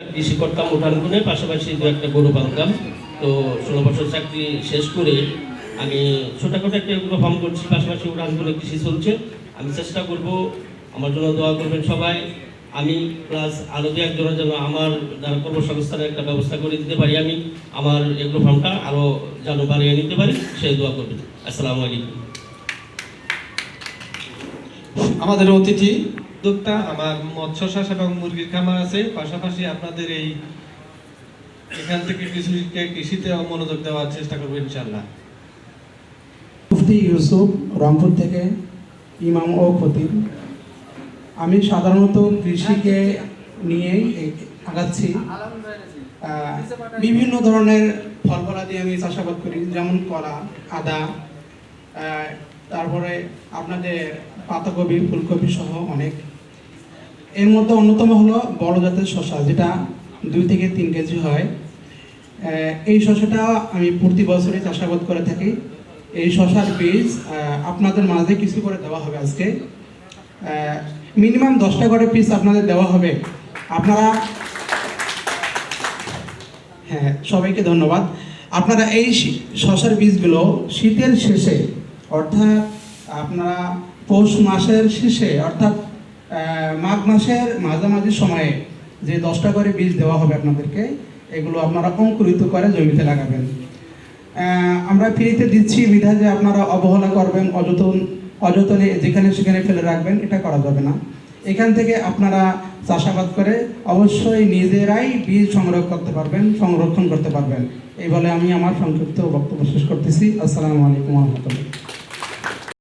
কৃষি করতাম উঠান পাশাপাশি দু একটা গরু পালতাম। তো ষোলো বছর চাকরি শেষ করে আমি ছোটখাটো একটা এগুলো ফার্ম করছি, পাশাপাশি উঠান কৃষি চলছে। আমি চেষ্টা করব, আমার জন্য দোয়া করবেন সবাই। আমি প্লাস আরও দু একজনের জন্য আমার যারা কর্মসংস্থানের একটা ব্যবস্থা করে দিতে পারি, আমি আমার এগুলো ফার্মটা আরও যেন বাড়িয়ে নিতে পারি সেই দোয়া করবেন। আসসালামু আলাইকুম। আমাদের অতিথি উদ্যোক্তা আমার মৎস্য চাষ এবং মুরগির খামার আছে। পাশাপাশি আপনাদের এই এখান থেকে কৃষিকে কৃষিতে মনোযোগ দেওয়ার চেষ্টা করব ইনশাল্লাহ মুফতি ইউসুফ রংপুর থেকে ইমাম ও খতিব। আমি সাধারণত কৃষিকে নিয়েই আগাচ্ছি। বিভিন্ন ধরনের ফল ফলাদি আমি চাষাবাদ করি, যেমন কলা, আদা তারপরে আপনাদের পাতাকপি, ফুলকপি সহ অনেক। এর মধ্যে অন্যতম হলো বড় জাতের শশা যেটা দুই থেকে তিন কেজি হয়। এই শশাটা আমি প্রতি বছরই চাষাবাদ করে থাকি। এই শশার বীজ আপনাদের মাঝে কিছু করে দেওয়া হবে আজকে। মিনিমাম দশটা করে পিস আপনাদের দেওয়া হবে। আপনারা হ্যাঁ সবাইকে ধন্যবাদ। আপনারা এই শশার বীজগুলো শীতের শেষে অর্থাৎ আপনারা পৌষ মাসের শেষে, অর্থাৎ মাঘ মাসের মাঝামাঝি সময়ে যে দশটা করে বীজ দেওয়া হবে আপনাদেরকে, এগুলো আপনারা অঙ্কুরিত করে জমিতে লাগাবেন। আমরা ফ্রিতে দিচ্ছি বিধায় যে আপনারা অবহেলা করবেন, অযতন, অযতনে যেখানে সেখানে ফেলে রাখবেন, এটা করা যাবে না। এখান থেকে আপনারা চাষাবাদ করে অবশ্যই নিজেরাই বীজ সংগ্রহ করতে পারবেন, সংরক্ষণ করতে পারবেন। এই বলে আমি আমার সংক্ষিপ্ত বক্তব্য শেষ করতেছি। আসসালামু আলাইকুম রহমতুল্লাহ।